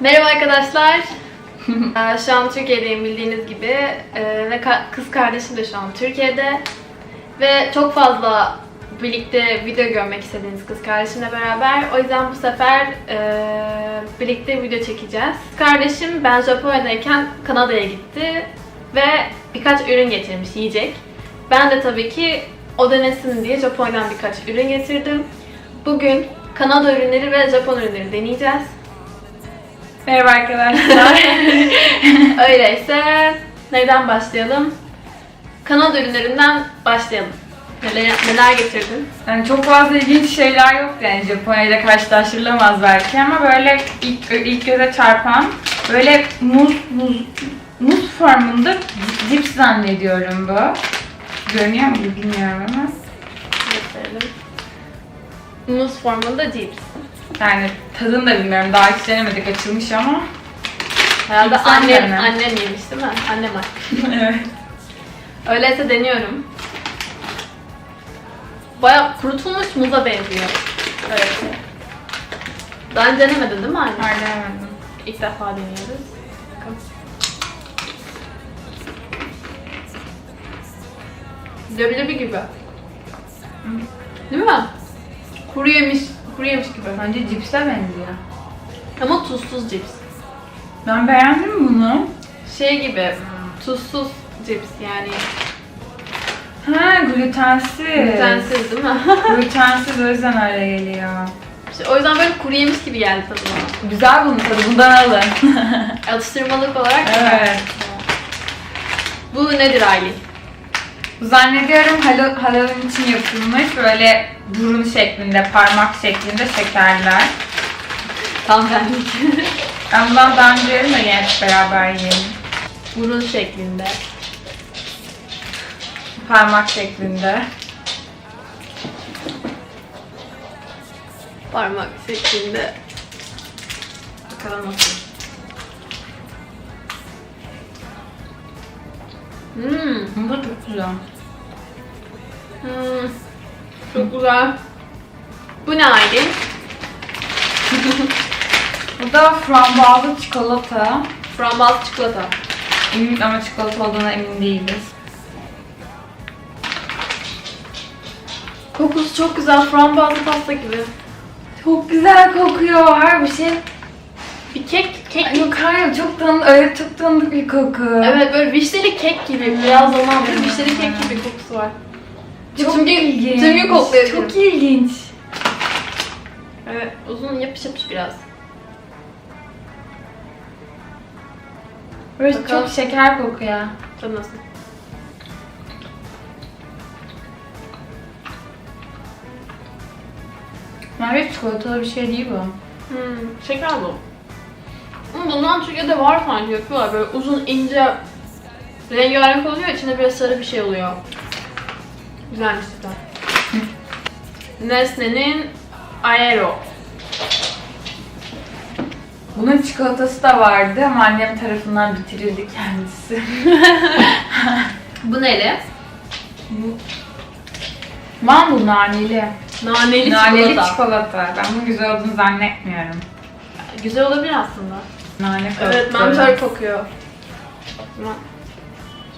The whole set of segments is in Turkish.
Merhaba arkadaşlar. Ee, şu an Türkiye'deyim bildiğiniz gibi Ee, ve kız kardeşim de şu an Türkiye'de ve çok fazla birlikte video görmek istediğiniz kız kardeşimle beraber. O yüzden bu sefer ee, birlikte video çekeceğiz. Kardeşim ben Japonya'dayken Kanada'ya gitti ve birkaç ürün getirmiş yiyecek. Ben de tabii ki o denesin diye Japonya'dan birkaç ürün getirdim. Bugün Kanada ürünleri ve Japon ürünleri deneyeceğiz. Merhaba arkadaşlar. Öyleyse neyden başlayalım? Kanada ürünlerinden başlayalım. Neler, neler getirdin? yani çok fazla ilginç şeyler yok yani Japonya ile karşılaştırılamaz belki ama böyle ilk, ilk göze çarpan böyle muz muz muz formunda cips zannediyorum bu. Görünüyor mu bilmiyorum ama. Gösterelim. Muz formunda cips. Yani tadını da bilmiyorum. Daha hiç denemedik açılmış ama. Herhalde annem, annem yemiş değil mi? Annem aç. evet. Öyleyse deniyorum. Baya kurutulmuş muza benziyor. Evet. Daha önce denemedin değil mi anne? Harcayamadım. İlk defa deniyoruz. Bakalım. Leblebi gibi. Değil mi? Kuru yemiş, kuru yemiş gibi. Bence cipse benziyor. Ama tuzsuz cips. Ben beğendim bunu. Şey gibi, tuzsuz cips yani. Ha glutensiz. Glutensiz değil mi? Glutensiz o yüzden öyle geliyor. İşte o yüzden böyle kuru yemiş gibi geldi tadı bana. Güzel bunun tadı. Bundan alın. Atıştırmalık olarak Evet. Bu nedir Aylin? Zannediyorum Halloween için yapılmış böyle burun şeklinde, parmak şeklinde şekerler. Tam benlik. Ben bundan daha önce yerim de yine hep beraber yiyelim. Burun şeklinde. Parmak şeklinde. Parmak şeklinde. Bakalım nasıl. Hmm, Bu da çok güzel. hmm. Çok güzel. Bu ne Aylin? Bu da frambuazlı çikolata. Frambuaz çikolata. Emin ama çikolata olduğuna emin değiliz. Kokusu çok güzel. Frambuazlı pasta gibi. Çok güzel kokuyor her bir şey. Bir kek, kek Ay, Yok hayır çok tanıdık, evet çok tanıdık bir koku. Evet böyle vişneli kek gibi. Beyaz olan bir vişneli kek gibi kokusu var. Çok Tüm gün- ilginç. tüm gün koklayabilirim. Çok ilginç. Evet uzun yapış yapış biraz. Böyle Bakalım. çok şeker kokuyor. Tadı nasıl? Merve çikolatalı bir şey değil bu. Hmm, şeker bu. Ama bundan Türkiye'de var sanki yapıyorlar böyle uzun ince rengarenk oluyor içinde biraz sarı bir şey oluyor. Güzelmiş cidden. Nesne'nin Aero. Bunun çikolatası da vardı ama annem tarafından bitirildi kendisi. Bu neli? Mango naneli. Naneli, Naneli çikolata. çikolata. Ben bunun güzel olduğunu zannetmiyorum. Güzel olabilir aslında. Nane Evet koktu. mantar kokuyor.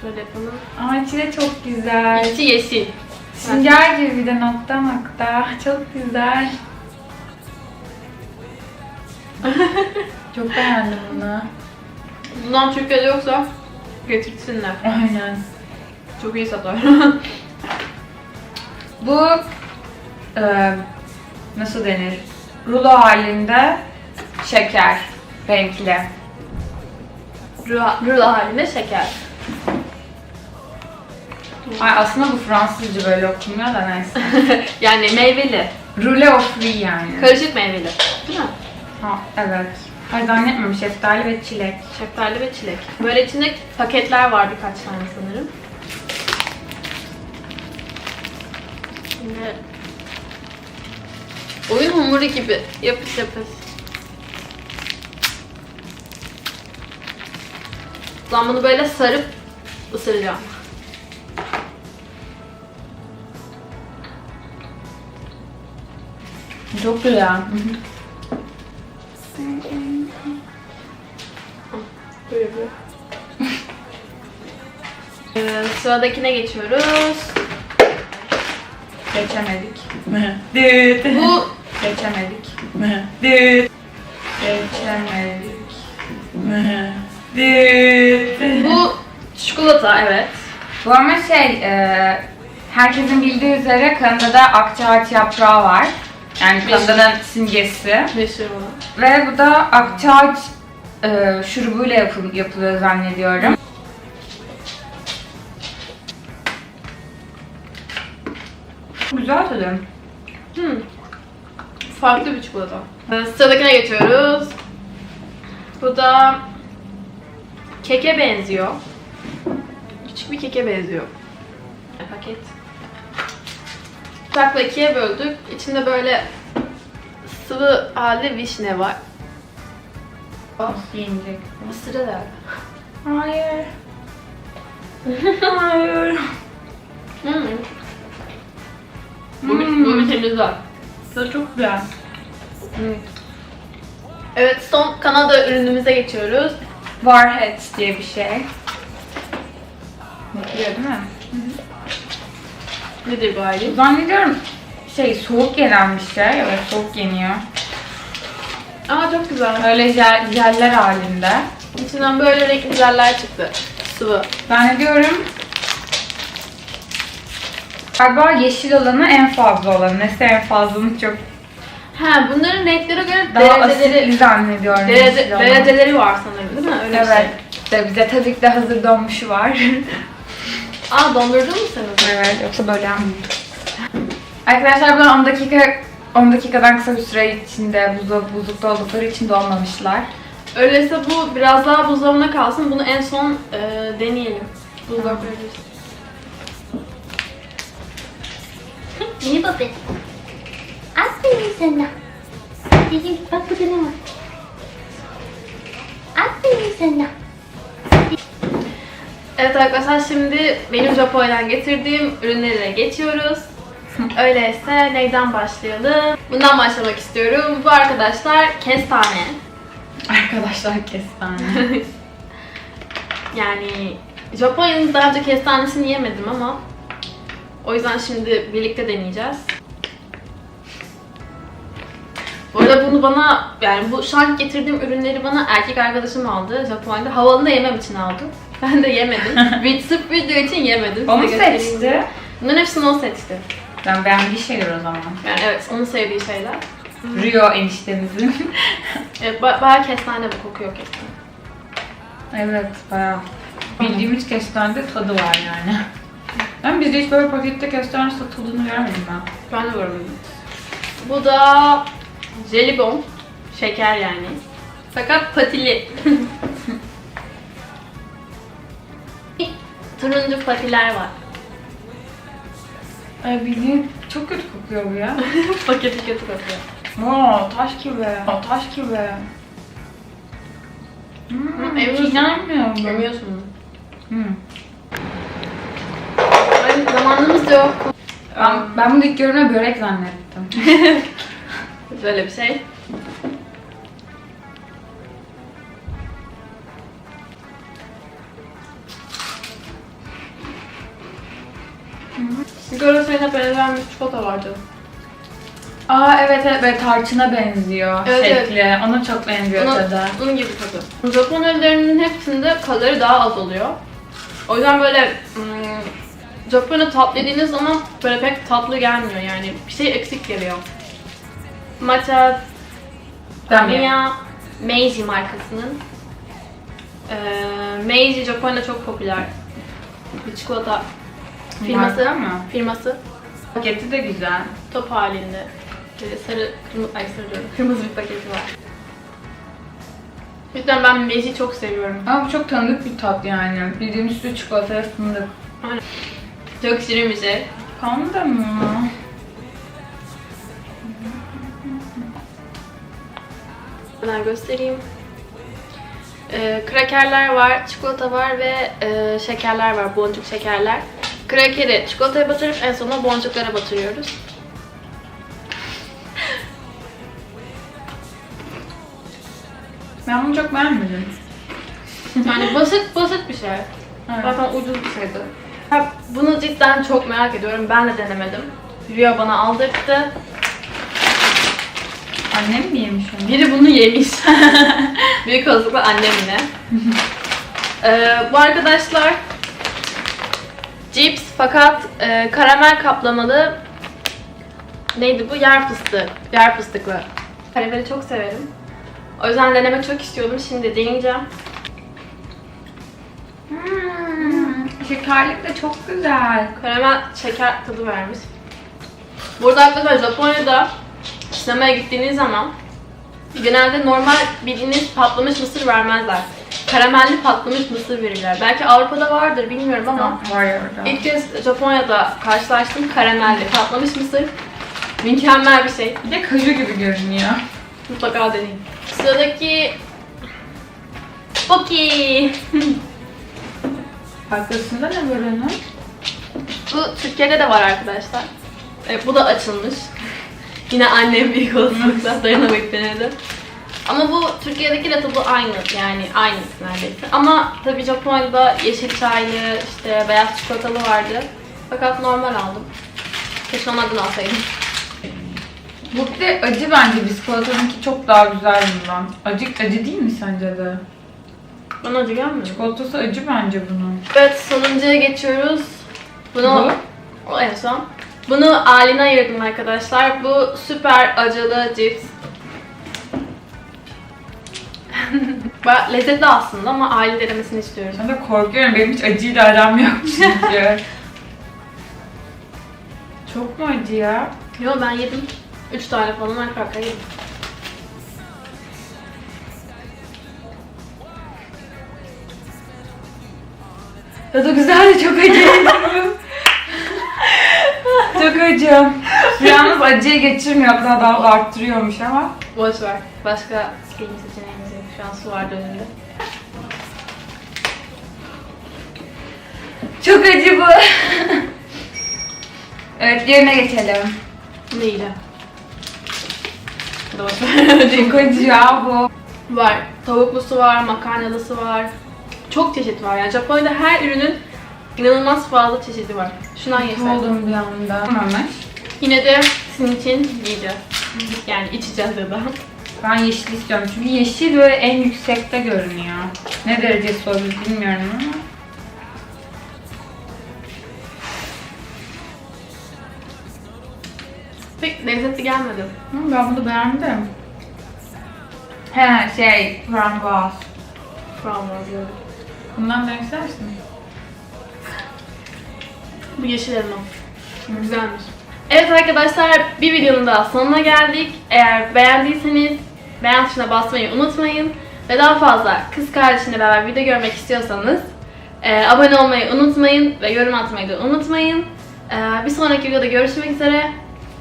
Şöyle yapalım. Aa içi de çok güzel. İçi yeşil. Sünger gibi bir de nokta nokta. Çok güzel. çok beğendim bunu. Bundan Türkiye'de yoksa getirsinler. Aynen. Çok iyi satar. Bu e, nasıl denir? Rulo halinde şeker renkli. Rulo, rulo halinde şeker. Ay aslında bu Fransızca böyle okunuyor da neyse. yani meyveli. Rule of free yani. Karışık meyveli. Değil mi? Ha, evet. Hayır zannetmiyorum şeftali ve çilek. Şeftali ve çilek. Böyle içinde paketler var birkaç tane sanırım. Şimdi oyun hamuru gibi yapış yapış. Ben bunu böyle sarıp ısıracağım. Çok güzel. Hı ee, Sıradakine geçiyoruz. Geçemedik. Bu geçemedik. Düt. Geçemedik. Bu çikolata evet. Bu ama şey, e, herkesin bildiği üzere kanında da akçaağaç yaprağı var. Yani. Kanada'nın simgesi. Meşhur olan. Ve bu da akçaağaç e, şurubuyla yapıl- yapılıyor zannediyorum. Güzel tadı. Hmm. Farklı bir çikolata. Ee, Sıradakine geçiyoruz. Bu da keke benziyor. Küçük bir keke benziyor. Paket. Bıçakla ikiye böldük. İçinde böyle sıvı halde vişne var. Nasıl yenecek? Isırı da. Hayır. Hayır. Hmm. Bu, bir, bu bir temizler. Tadı çok güzel. Evet son Kanada ürünümüze geçiyoruz. Warheads diye bir şey. Bakıyor değil mi? Nedir bu hali? Zannediyorum şey soğuk yenen bir şey. Evet soğuk yeniyor. Aa çok güzel. Öyle jel, jeller halinde. İçinden böyle renkli jeller çıktı. Sıvı. Zannediyorum Galiba yeşil olanı en fazla olanı. Neyse en fazlasını çok Ha bunların renklere göre daha dereceleri, asitli zannediyorum. derece, yeşil olanı. dereceleri var sanırım değil mi? Öyle bir Evet. şey. İşte bize tabii ki de hazır donmuşu var. Aa dondurdun mu sen onu? evet yoksa böyle yapmayayım. Arkadaşlar bunu 10 dakika 10 dakikadan kısa bir süre içinde buzlu, buzlukta oldukları için donmamışlar. Öyleyse bu biraz daha buzdolabına kalsın. Bunu en son e, deneyelim. Buzdolabına koyabiliriz. İyi baba. Aferin sana. Dedim bak burada ne var? Aferin sana. Evet arkadaşlar şimdi benim Japonya'dan getirdiğim ürünlere geçiyoruz. Öyleyse neyden başlayalım? Bundan başlamak istiyorum. Bu arkadaşlar kestane. Arkadaşlar kestane. Yani Japonya'nın daha önce kestanesini yemedim ama o yüzden şimdi birlikte deneyeceğiz. Bu arada bunu bana, yani bu şu an getirdiğim ürünleri bana erkek arkadaşım aldı Japonya'da. Havalında yemem için aldı. Ben de yemedim. bir, sırf video için yemedim. Onu Size göstereyim. seçti. Bunların hepsini o seçti. Ben beğendiği şeyler o zaman. Yani evet, onun sevdiği şeyler. Rio eniştemizin. Evet, ba- bayağı kestane bu, kokuyor kestane. evet bayağı. Bildiğimiz kestanede tadı var yani. Ben bizde hiç böyle pakette kestane satıldığını görmedim ben. Ben de görmedim. Bu da jelibon. Şeker yani. Fakat patili. Turuncu patiler var. Ay bildiğin çok kötü kokuyor bu ya. Paketi kötü kokuyor. Oo taş gibi. Aa, taş gibi. Hmm, Hı, inanmıyorum. Görmüyorsun. Hmm. Ay zamanımız yok. Ben, ben bunu ilk görüne börek zannettim. Böyle bir şey. Sigara suyuna benzeyen bir çikolata vardı. Aa evet evet böyle tarçına benziyor Evet, şekli. Ona çok benziyor Onun, tadı. onun gibi tadı. Japon ürünlerinin hepsinde kalori daha az oluyor. O yüzden böyle hmm, Japon'a tatlı yediğiniz zaman böyle pek tatlı gelmiyor yani. Bir şey eksik geliyor. Matcha Tamiya Meiji markasının eee Meiji Japonya'da çok popüler bir çikolata firması. Marka mı? Firması Paketi de güzel. top halinde. Böyle sarı, kırmızı, ay sarı diyorum, kırmızı bir paketi var. Yüzden ben Meiji çok seviyorum. Ama bu çok tanıdık bir tat yani. Bildiğimiz süt çikolataya fındık. Çok şirin bir şey. Panda mı? Ben göstereyim. Ee, krakerler var, çikolata var ve e, şekerler var, boncuk şekerler. Krakeri çikolataya batırıp en sonunda boncuklara batırıyoruz. Ben bunu çok beğenmedim. Yani basit basit bir şey. Evet. Zaten ucuz bir şeydi. Ya, bunu cidden çok merak ediyorum. Ben de denemedim. Rüya bana aldırttı. Annem mi yemiş onu? Biri bunu yemiş. Büyük olasılıkla annemle. Ee, bu arkadaşlar cips fakat e, karamel kaplamalı neydi bu? Yer fıstığı. Yer fıstıklı. Karameli çok severim. O yüzden denemek çok istiyordum. Şimdi deneyeceğim. Hmm, şekerlik de çok güzel. Karamel şeker tadı vermiş. Burada arkadaşlar Japonya'da sinemaya gittiğiniz zaman genelde normal bildiğiniz patlamış mısır vermezler. Karamelli patlamış mısır verirler. Belki Avrupa'da vardır bilmiyorum ama Var ya orada. ilk kez Japonya'da karşılaştım karamelli patlamış mısır. Mükemmel bir şey. Bir de kaju gibi görünüyor. Mutlaka deneyin. Sıradaki Poki. Arkasında ne var onun? Bu Türkiye'de de var arkadaşlar. E, bu da açılmış. Yine annem büyük olasılıkla dayanamayıp denedi. Ama bu Türkiye'dekiyle tadı aynı yani aynı neredeyse. Ama tabii Japonya'da yeşil çaylı, işte beyaz çikolatalı vardı. Fakat normal aldım. Keşke adını alsaydım. Bu bir de acı bence biskolatanınki çok daha güzel bundan. Acı, acı değil mi sence de? Bana acı gelmiyor. Çikolatası acı bence bunun. Evet sonuncuya geçiyoruz. Bunu o en son. Bunu haline ayırdım arkadaşlar. Bu süper acılı cips. Ba- Lezzetli aslında ama aile denemesini istiyorum. Ben de korkuyorum. Benim hiç acıyla aram yok çünkü. çok mu acı ya? Yo ben yedim. 3 tane falan arka arkaya yedim. Tadı güzel de çok acı. çok acı. Yalnız acıyı geçirmiyor. Daha daha arttırıyormuş ama. Boş ver. Başka film seçeneğimiz yok. Şu an su var önünde. Çok acı bu. evet diğerine geçelim. Ne yiyeceğim? Hadi boş ver. Çok acı ya bu. var. Tavuklusu var, makarnalısı var. Çok çeşit var yani. Japonya'da her ürünün inanılmaz fazla çeşidi var. Şundan yesem. Oldum bir anda. Tamam. Yine de sizin için yiyeceğiz. Yani içeceğiz ya da. Ben yeşil istiyorum çünkü yeşil böyle en yüksekte görünüyor. Ne derecesi olur bilmiyorum ama. Pek lezzetli gelmedi. Hı, ben bunu beğendim. He şey, frambuaz. Frambuaz böyle. Bundan da istersin. Bu yeşil elma. Güzelmiş. Evet arkadaşlar bir videonun daha sonuna geldik. Eğer beğendiyseniz beğen tuşuna basmayı unutmayın. Ve daha fazla kız kardeşimle beraber video görmek istiyorsanız e, abone olmayı unutmayın ve yorum atmayı da unutmayın. E, bir sonraki videoda görüşmek üzere.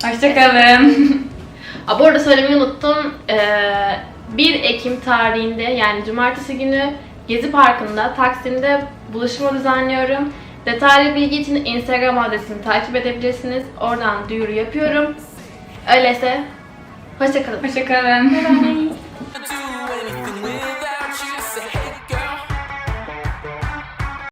Hoşçakalın. Bu arada söylemeyi unuttum. Ee, 1 Ekim tarihinde yani cumartesi günü Gezi Parkı'nda Taksim'de buluşma düzenliyorum. Detaylı bilgi için Instagram adresimi takip edebilirsiniz. Oradan duyuru yapıyorum. Öyleyse hoşçakalın. Hoşçakalın. Bye.